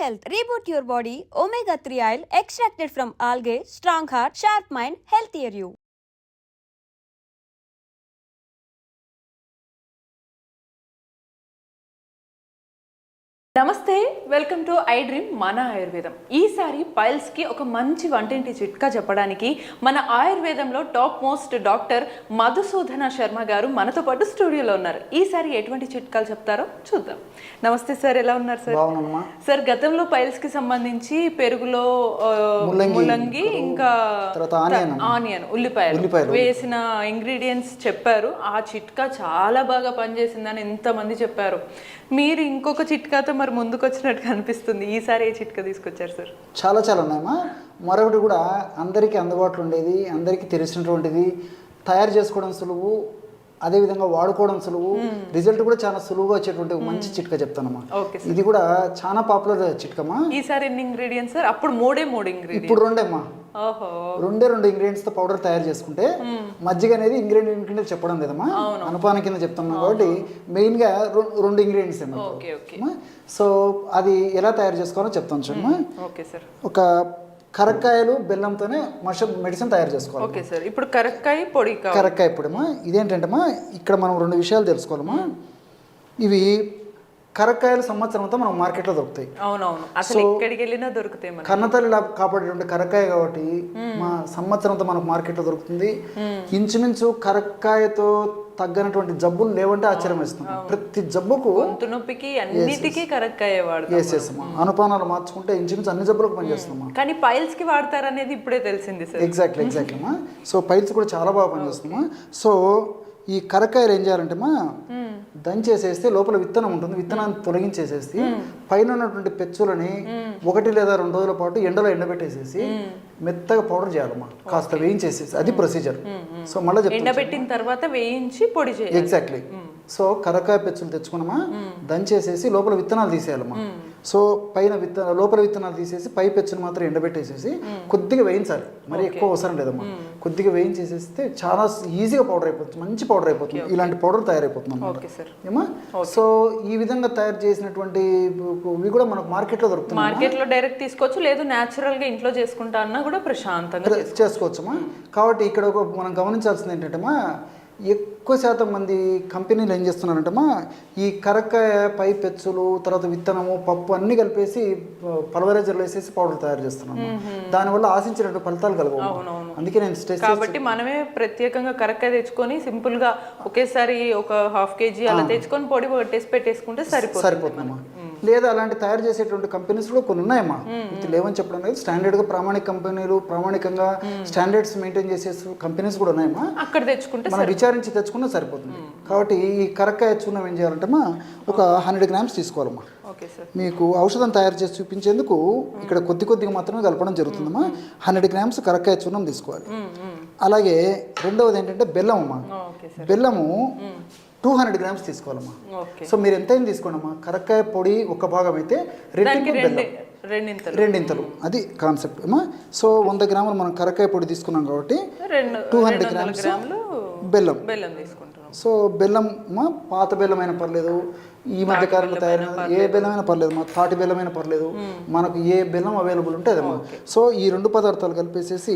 health. Reboot your body. Omega 3 oil extracted from algae. Strong heart, sharp mind, healthier you. నమస్తే welcome to I dream మన ఆయుర్వేదం. ఈసారి పైల్స్కి ఒక మంచి వంటింటి చిట్కా చెప్పడానికి మన ఆయుర్వేదంలో top most doctor Madhusudana Sharma గారు మనతో పాటు స్టూడియోలో ఉన్నారు. ఈసారి ఎటువంటి చిట్కాలు చెప్తారో చూద్దాం. నమస్తే సార్ ఎలా ఉన్నారు సార్? సార్ గతంలో పైల్స్కి సంబంధించి పెరుగులో ముల్లంగి, ఇంకా ఆనియన్ ఉల్లిపాయలు. వేసిన ఇంగ్రీడియంట్స్ చెప్పారు. ఆ చిట్కా చాలా బాగా పనిచేసిందని ఎంతమంది చెప్పారు. మీరు ఇంకొక చిట్కాతో మరి ముందుకు వచ్చినట్టు కనిపిస్తుంది. ఈసారి ఏ చిట్కా తీసుకొచ్చారు సార్? చాలా చాలా ఉన్నాయమ్మా. మరొకటి కూడా అందరికీ అందుబాటులో ఉండేది అందరికీ తెలిసినటువంటిది. తయారు చేసుకోవడం సులువు అదేవిధంగా వాడుకోవడం సులువు. రిజల్ట్ కూడా చాలా సులువుగా వచ్చేటువంటి మంచి చిట్కా చెప్తానమ్మా. ఇది కూడా చాలా పాపులర్ చిట్కమ్మా. ఈసారి ఎన్ని ఇంగ్రీడియంట్స్ సార్? అప్పుడు మూడే మూడు ఇంగ్రీడియంట్ ఇప్పుడు రెండేమ్మా. రెండే రెండు ఇంగ్రీడియంట్స్తో పౌడర్ తయారు చేసుకుంటే మజ్జిగ అనేది ఇంగ్రీడియంట్ కింద చెప్పడం లేదమ్మా. అనుపానం కింద చెప్తున్నాం కాబట్టి మెయిన్గా రెండు ఇంగ్రీడియంట్స్ ఓకే సో అది ఎలా తయారు చేసుకోవాలో చెప్తాను చూడమ్మా ఓకే సార్. ఒక కరక్కాయలు బెల్లంతోనే మష మెడిసిన్ తయారు చేసుకోవాలి ఓకే సార్. ఇప్పుడు కరక్కాయ పొడి కరక్కాయ ఇప్పుడమ్మా ఇదేంటంటమ్మా ఇక్కడ మనం రెండు విషయాలు తెలుసుకోవాలమ్మా. ఇవి కరక్కాయలు సంవత్సరం అంతా మనం మార్కెట్లో దొరుకుతాయి. అవునవును. అసలు ఎక్కడికి వెళ్ళినా దొరుకుతాయి కన్నతల్లి కాపాడేటువంటి కరక్కాయ కాబట్టి మా సంవత్సరం అంతా మనకు మార్కెట్లో దొరుకుతుంది. ఇంచుమించు కరక్కాయతో తగ్గనటువంటి జబ్బులు లేవంటే ఆశ్చర్యం వేస్తుంది. ప్రతి జబ్బుకు నొప్పికి అన్నిటికీ కరక్కాయ వాడతాం అనుపానాలు మార్చుకుంటే ఇంచుమించు అన్ని జబ్బులకు పనిచేస్తున్నామా కానీ పైల్స్కి వాడతారనేది ఇప్పుడే తెలిసింది సార్. ఎగ్జాక్ట్లీ ఎగ్జాక్ట్లీ అమ్మా సో పైల్స్ కూడా చాలా బాగా పనిచేస్తుందమ్మా సో ఈ కరక్కాయలు ఏం చేయాలంటే అమ్మా దంచేసేస్తే లోపల విత్తనం ఉంటుంది. విత్తనాన్ని తొలగించేసేసి పైన ఉన్నటువంటి పెచ్చులని ఒకటి లేదా రెండు రోజుల పాటు ఎండలో ఎండబెట్టేసేసి మెత్తగా పౌడర్ చేయాలమ్మా. కాస్త వేయించేసేసి. అది ప్రొసీజర్. సో మళ్ళీ ఎండబెట్టిన తర్వాత వేయించి పొడి చేయాలి. Exactly so కరకాయ పెచ్చులు తెచ్చుకున్నామా? దంచేసేసి లోపల విత్తనాలు తీసేయాలమ్మా. సో పైన విత్తన లోపల విత్తనాలు తీసేసి పై పెచ్చును మాత్రం ఎండబెట్టేసేసి కొద్దిగా వేయించాలి. మరి ఎక్కువ అవసరం లేదమ్మా. కొద్దిగా వేయించేసేస్తే చాలా ఈజీగా పౌడర్ అయిపోతుంది. మంచి పౌడర్ అయిపోతుంది. ఇలాంటి పౌడర్ తయారైపోతుంది సార్. ఏమా సో ఈ విధంగా తయారు చేసినటువంటి ఇవి కూడా మనకు మార్కెట్లో దొరుకుతున్నాయి మార్కెట్లో డైరెక్ట్ తీసుకోవచ్చు లేదు నేచురల్గా ఇంట్లో చేసుకుంటా అన్నా కూడా ప్రశాంతంగా చేసుకోవచ్చమ్మా. కాబట్టి ఇక్కడ ఒక మనం గమనించాల్సింది ఏంటంటేమా ఎక్కువ శాతం మంది కంపెనీలు ఏం చేస్తున్నారంటమ్మా? ఈ కరక్కాయ పై పెచ్చులు తర్వాత విత్తనము పప్పు అన్ని కలిపేసి పల్వరైజర్లు వేసేసి పౌడర్ తయారు చేస్తున్నాము. దానివల్ల ఆశించినట్టు ఫలితాలు కలగవు అందుకే నేను స్ట్రెస్ కాబట్టి మనమే ప్రత్యేకంగా కరక్కాయ తెచ్చుకొని సింపుల్గా ఒకేసారి ఒక హాఫ్ కేజీ అలా తెచ్చుకొని పొడి పట్టేసి పెట్టేసుకుంటే సరిపోతుంది. సరిపోతుందమ్మా. లేదా అలాంటి తయారు చేసేటువంటి కంపెనీస్ కూడా కొన్ని ఉన్నాయమ్మా. ఇది లేవని చెప్పడం లేదు. స్టాండర్డ్గా ప్రామాణిక కంపెనీలు ప్రామాణికంగా స్టాండర్డ్స్ మెయింటైన్ చేసే కంపెనీస్ కూడా ఉన్నాయమ్మా. అక్కడ తెచ్చుకుంటే మనం విచారించి తెచ్చుకున్నా సరిపోతుంది. కాబట్టి ఈ కరక్కాయ చూర్ణం ఏం చేయాలంటే ఒక హండ్రెడ్ గ్రామ్స్ తీసుకోవాలమ్మా. మీకు ఔషధం తయారు చేసి చూపించేందుకు ఇక్కడ కొద్ది కొద్దిగా మాత్రమే కలపడం జరుగుతుందమ్మా. హండ్రెడ్ గ్రామ్స్ కరక్కాయ చూర్ణం తీసుకోవాలి. అలాగే రెండవది ఏంటంటే బెల్లం అమ్మా బెల్లము టూ హండ్రెడ్ గ్రామ్స్ తీసుకోవాలమ్మా. సో మీరు ఎంతైనా తీసుకోండమ్మా. కరక్కాయ పొడి ఒక భాగం అయితే రెట్టింపు బెల్లం. రెండింతలు. రెండింతలు. అది కాన్సెప్ట్ అమ్మా సో వంద గ్రాములు మనం కరక్కాయ పొడి తీసుకున్నాం కాబట్టి టూ రెండు హండ్రెడ్ గ్రామ్స్ బెల్లం. బెల్లం తీసుకుంటున్నాం. సో బెల్లం మా పాత బెల్లమైనా పర్లేదు ఈ మధ్య కాలంలో తయారైన ఏ బెల్లమైనా పర్లేదు మా తాటి బెల్లమైనా పర్లేదు మనకు ఏ బెల్లం అవైలబుల్ ఉంటే అదమ్మా సో ఈ రెండు పదార్థాలు కలిపేసేసి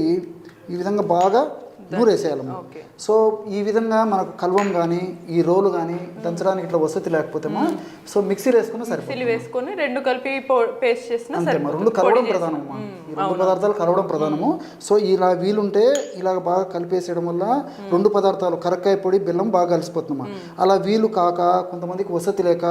ఈ విధంగా బాగా నూరేసేయాలమ్మా ఓకే సో ఈ విధంగా మనకు కల్వం కానీ ఈ రోలు కానీ దంచడానికి ఇట్లా వసతి లేకపోతేమా సో మిక్సీలో వేసుకున్నా సరిపోతుంది. వేసుకొని రెండు కలిపి పేస్ట్ చేసిన రెండు కలవడం ప్రధానమ్మా ఈ రెండు పదార్థాలు కలవడం ప్రధానము. సో ఇలా వీలుంటే ఇలా బాగా కలిపేసేయడం వల్ల రెండు పదార్థాలు కరక్కాయ పొడి బెల్లం బాగా కలిసిపోతుందమ్మా అలా వీలు కాక కొంతమందికి వసతి లేక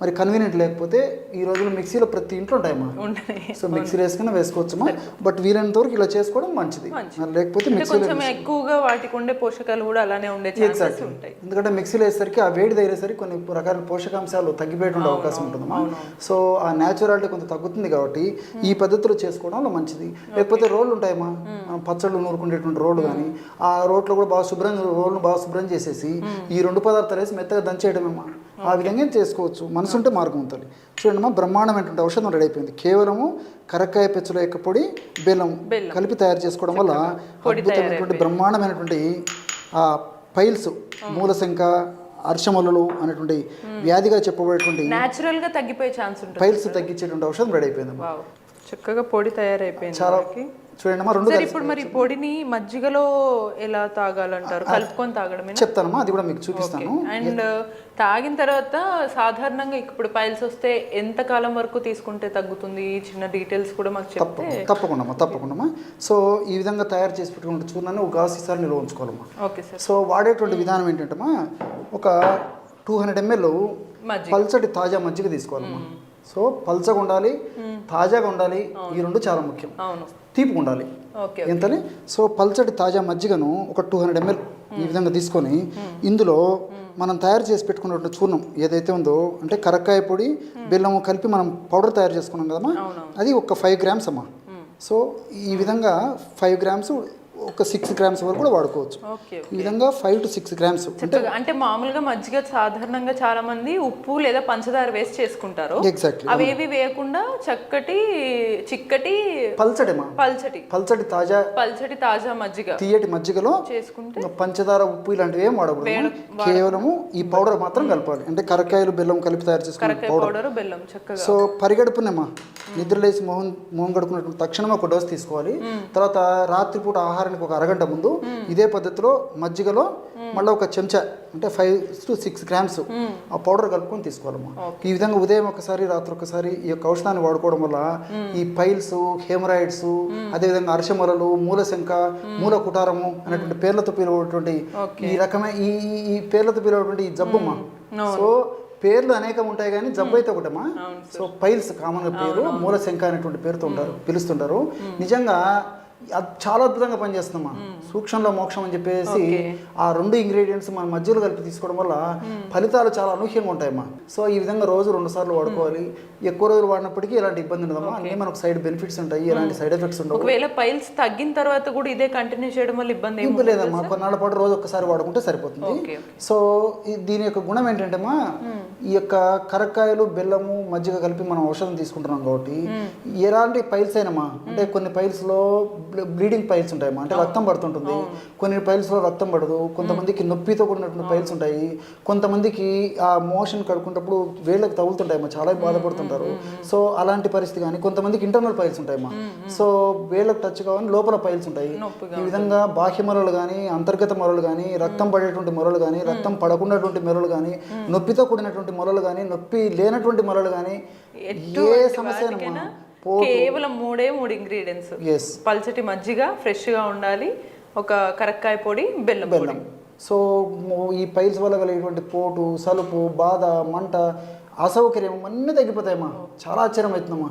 మరి కన్వీనియంట్ లేకపోతే ఈ రోజుల్లో మిక్సీలో ప్రతి ఇంట్లో ఉంటాయమ్మా ఉంటాయి సో మిక్సీలో వేసుకుని వేసుకోవచ్చమ్మా బట్ వీలైనంత వరకు ఇలా చేసుకోవడం మంచిది. లేకపోతే మిక్సీలో కొంచెం ఎక్కువగా వాటికి ఉండే పోషకాలు కూడా అలానే ఉండే ఛాన్సెస్ ఉంటాయి. ఎందుకంటే మిక్సీలో వేసేసరికి ఆ వేడి తగిలేసరికి కొన్ని రకాల పోషకాంశాలు తగ్గిపోయేటువంటి అవకాశం ఉంటుందమ్మా సో ఆ న్యాచురాలిటీ కొంత తగ్గుతుంది కాబట్టి ఈ పద్ధతిలో చేసుకోవడంలో మంచిది. లేకపోతే రోళ్ళు ఉంటాయమ్మా. మనం పచ్చళ్ళు నూరుకునేటువంటి రోడ్లు కానీ ఆ రోట్లో కూడా బాగా శుభ్రం రోడ్లు బాగా శుభ్రం చేసేసి ఈ రెండు పదార్థాలు వేసి మెత్తగా దంచేయడమేమా ఆ విధంగా చేసుకోవచ్చు. మనసు ఉంటే మార్గం ఉంటుంది చూడండి బ్రహ్మాండమైనటువంటి ఔషధం రెడీ అయిపోయింది. కేవలము కరక్కాయ పెచ్చుల యొక్క పొడి బెల్లం కలిపి తయారు చేసుకోవడం వల్ల అద్భుతమైనటువంటి బ్రహ్మాండమైనటువంటి ఆ పైల్స్ మూలశంక అర్షమలలు అనేటువంటి వ్యాధిగా చెప్పబడేటువంటి న్యాచురల్గా తగ్గిపోయే ఛాన్స్ ఉంటుంది పైల్స్ తగ్గించేటువంటి ఔషధం రెడీ అయిపోయిందమ్మా. వావ్. చక్కగా పొడి తయారైపోయింది చాలా. చూడండి రెండు ఇప్పుడు మరి పొడిని మజ్జిగలో ఎలా తాగాలంటారు? కలుపుకొని తాగడమేనా? చెప్తానమ్మా అది కూడా మీకు చూపిస్తాను. అండ్ తాగిన తర్వాత సాధారణంగా ఇప్పుడు పైల్స్ వస్తే ఎంత కాలం వరకు తీసుకుంటే తగ్గుతుంది? చిన్న డీటెయిల్స్ కూడా మాకు చెప్తే తప్పకుండా తప్పకుండా సో ఈ విధంగా తయారు చేసి పెట్టుకున్న చూర్ణాన్ని ఒక సీసాలు నిల్వ ఉంచుకోవాలమ్మా. Okay sir. సో వాడేటువంటి విధానం ఏంటంటమ్మా ఒక టూ హండ్రెడ్ ఎంఎల్ పల్చటి తాజా మజ్జిగ తీసుకోవాలమ్మా. సో పల్చగా ఉండాలి తాజాగా ఉండాలి ఈ రెండు చాలా ముఖ్యం. తీపిగా ఉండాలి. ఎంతని? సో పల్చటి తాజా మజ్జిగను ఒక టూ హండ్రెడ్ ఎంఎల్ ఈ విధంగా తీసుకొని ఇందులో మనం తయారు చేసి పెట్టుకున్నటువంటి చూర్ణం ఏదైతే ఉందో అంటే కరక్కాయ పొడి బెల్లము కలిపి మనం పౌడర్ తయారు చేసుకున్నాం కదమ్మా? అది ఒక ఫైవ్ గ్రామ్స్ అమ్మా. సో ఈ విధంగా ఫైవ్ గ్రామ్స్ ఒక సిక్స్ గ్రామ్స్ వరకు కూడా వాడుకోవచ్చు. ఈ విధంగా ఫైవ్ టు సిక్స్ గ్రామ్స్ చక్కగా అంటే మామూలుగా మజ్జిగ సాధారణంగా చాలా మంది ఉప్పు లేదా పంచదార వేసి చేసుకుంటారు. ఎగ్జాక్ట్లీ అవేవి వేయకుండా చక్కటి చిక్కటి పల్చడేమా పల్చటి. పల్చటి తాజా పల్చటి తాజా మజ్జిగ తీయటి మజ్జిగలో చేసుకుంటే పంచదార ఉప్పు ఇలాంటివి ఏం వాడకూడదు. కేవలము ఈ పౌడర్ మాత్రం కలపాలి. అంటే కరక్కాయలు బెల్లం కలిపి తయారు కరకాయ పౌడర్. బెల్లం చక్కగా. సో పరిగడుపునేమా? నిద్రలేసి మొహం మొహం కడుకున్నటువంటి తక్షణమే ఒక డోస్ తీసుకోవాలి. తర్వాత రాత్రిపూట ఆహారానికి ఒక అరగంట ముందు ఇదే పద్ధతిలో మజ్జిగలో మళ్ళీ ఒక చెంచా అంటే ఫైవ్ టు సిక్స్ గ్రామ్స్ ఆ పౌడర్ కలుపుకొని తీసుకోవాలమ్మా ఈ విధంగా ఉదయం ఒకసారి రాత్రి ఒకసారి ఈ యొక్క ఔషధాన్ని వాడుకోవడం వల్ల ఈ పైల్స్ హెమరాయిడ్స్ అదేవిధంగా అర్షమొరలు మూలశంక మూల కుటారము అనేటువంటి పేర్లతో పిలువటువంటి ఈ రకమైన ఈ ఈ- పేర్లతో పిలువటువంటి ఈ జబ్బుమ్మా. సో పేర్లు అనేకం ఉంటాయి కానీ జబ్బు అయితే ఒకటమ్మా. సో పైల్స్ కామన్ పేరు మూలశంక అనేటువంటి పేరుతో ఉంటారు పిలుస్తుంటారు. నిజంగా చాలా అద్భుతంగా పనిచేస్తుందమ్మా. సూక్ష్మంలో మోక్షం అని చెప్పేసి ఆ రెండు ఇంగ్రీడియంట్స్ మన మధ్యలో కలిపి తీసుకోవడం వల్ల ఫలితాలు చాలా అనూహ్యంగా ఉంటాయమ్మా. సో ఈ విధంగా రోజు రెండు సార్లు వాడుకోవాలి. ఎక్కువ రోజులు వాడినప్పటికీ ఎలాంటి ఇబ్బంది ఉండదమ్మా. అన్నీ మనకు సైడ్ బెనిఫిట్స్ ఉంటాయి ఎలాంటి సైడ్ ఎఫెక్ట్స్ ఉండవు. ఒకవేళ పైల్స్ తగ్గిన తర్వాత కూడా ఇదే కంటిన్యూ చేయడం వల్ల ఇబ్బంది ఇబ్బంది లేదమ్మా. కొన్నాళ్ళ పాటు రోజు ఒక్కసారి వాడుకుంటే సరిపోతుంది. సో దీని యొక్క గుణం ఏంటంటేమా ఈ యొక్క కరక్కాయలు బెల్లము మజ్జిగ కలిపి మనం ఔషధం తీసుకుంటున్నాం కాబట్టి ఎలాంటి పైల్స్ అయినమా అంటే కొన్ని పైల్స్లో బ్లీడింగ్ పైల్స్ ఉంటాయమ్మా. అంటే రక్తం పడుతుంటుంది. కొన్ని పైల్స్లో రక్తం పడదు. కొంతమందికి నొప్పితో కూడినటువంటి పైల్స్ ఉంటాయి. కొంతమందికి ఆ మోషన్ కడుకున్నప్పుడు వేళ్ళకి తగులుతుంటాయమ్మా. చాలా బాధపడుతుంటారు. సో అలాంటి పరిస్థితి కానీ కొంతమందికి ఇంటర్నల్ పైల్స్ ఉంటాయమ్మా. సో వేళ్ళకి టచ్ కావాలి లోపల పైల్స్ ఉంటాయి. ఈ విధంగా బాహ్య మొరలు కానీ అంతర్గత మొరలు కానీ రక్తం పడేటువంటి మొరలు కానీ రక్తం పడకున్నటువంటి మొరలు కానీ నొప్పితో కూడినటువంటి మొరలు కానీ నొప్పి లేనటువంటి మొరలు కానీ ఏ సమస్య కేవలం మూడే మూడు ఇంగ్రీడియంట్స్ ఎస్ పల్చటి మజ్జిగ ఫ్రెష్గా ఉండాలి ఒక కరక్కాయ పొడి బెల్లం బెల్లం. సో ఈ పైల్స్ వల్ల కలిగేటువంటి పోటు సలుపు బాధ మంట అసౌకర్యం అన్నీ తగ్గిపోతాయమ్మా. చాలా ఆశ్చర్యం అవుతుందమ్మా.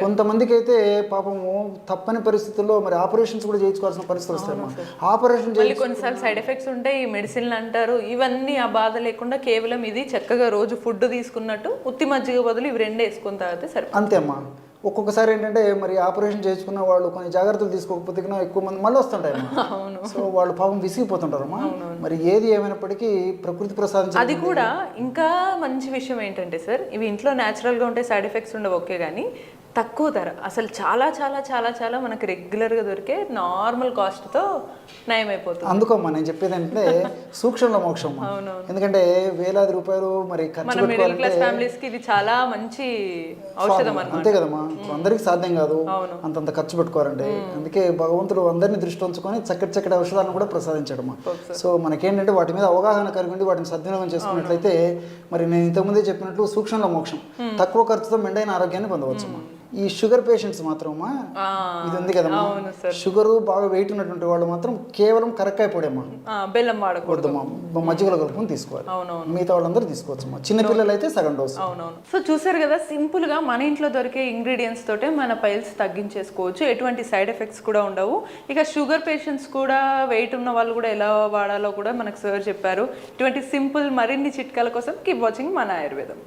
కొంతమందికి అయితే పాపము తప్పని పరిస్థితుల్లో మరి ఆపరేషన్స్ కూడా చేయించుకోవాల్సిన పరిస్థితులు వస్తాయమ్మా ఆపరేషన్ మళ్ళీ కొన్నిసార్లు సైడ్ ఎఫెక్ట్స్ ఉంటాయి ఈ మెడిసిన్లు అంటారు ఇవన్నీ ఆ బాధ లేకుండా కేవలం ఇది చక్కగా రోజు ఫుడ్ తీసుకున్నట్టు ఉత్తి మజ్జిగ బదులు ఇవి రెండు వేసుకొని తాగితే సరిపోతుంది. అంతే అమ్మా. ఒక్కొక్కసారి ఏంటంటే మరి ఆపరేషన్ చేసుకున్న వాళ్ళు కొన్ని జాగ్రత్తలు తీసుకోకపోతే ఎక్కువ మంది మళ్ళీ వస్తుంటాయి సో వాళ్ళు పాపం విసిగిపోతుంటారమ్మా. మరి ఏది ఏమైనప్పటికీ ప్రకృతి ప్రసాదించిన అది కూడా ఇంకా మంచి విషయం ఏంటంటే సార్ ఇవి ఇంట్లో natural గా ఉంటే సైడ్ ఎఫెక్ట్స్ ఉండవు ఓకే కానీ తక్కువ ధర. అసలు చాలా చాలా చాలా చాలా మనకి regular గా దొరికే నార్మల్తో నయం అయిపోతుంది అందుకమ్మా నేను చెప్పేది అంటే సూక్ష్మంలో మోక్షం ఎందుకంటే వేలాది రూపాయలు మరి మన మిడిల్ క్లాస్ ఫ్యామిలీస్కి ఇది చాలా మంచి ఔషధం అంతే కదమ్మా. అందరికీ సాధ్యం కాదు అంతంత ఖర్చు పెట్టుకోవాలంటే. అందుకే భగవంతుడు అందరినీ దృష్టి ఉంచుకొని చక్కటి చక్కటి ఔషధాలను కూడా ప్రసాదించాడమ్మా. సో మనకేంటంటే వాటి మీద అవగాహన కలిగి ఉండి వాటిని సద్వినియోగం చేసుకున్నట్లయితే మరి నేను ఇంతకుముందే చెప్పినట్లు సూక్ష్మంలో మోక్షం. తక్కువ ఖర్చుతో మెండైన ఆరోగ్యాన్ని పొందవచ్చమ్మా. ఈ షుగర్ పేషెంట్స్ మాత్రమా? ఇది ఉంది కదమ్మా. అవును షుగర్ బాగా వెయిట్ ఉన్నటువంటి వాళ్ళు మాత్రం కేవలం కరక్కాయ పొడేమ్మా. బెల్లం వాడకూడదు. మజ్జిగలో కలుపుకొని తీసుకోవాలి. మిగతా వాళ్ళందరూ తీసుకోవచ్చమ్మా. చిన్నపిల్లలు అయితే సగం డోసు. అవునవును. సో చూసారు కదా సింపుల్గా మన ఇంట్లో దొరికే ఇంగ్రీడియంట్స్ తోటే మన పైల్స్ తగ్గించేసుకోవచ్చు. ఎటువంటి సైడ్ ఎఫెక్ట్స్ కూడా ఉండవు. ఇక షుగర్ పేషెంట్స్ కూడా వెయిట్ ఉన్న వాళ్ళు కూడా ఎలా వాడాలో కూడా మనకు సార్ చెప్పారు. ఇటువంటి సింపుల్ మరిన్ని చిట్కాల కోసం కీప్ వాచింగ్ మన ఆయుర్వేదం.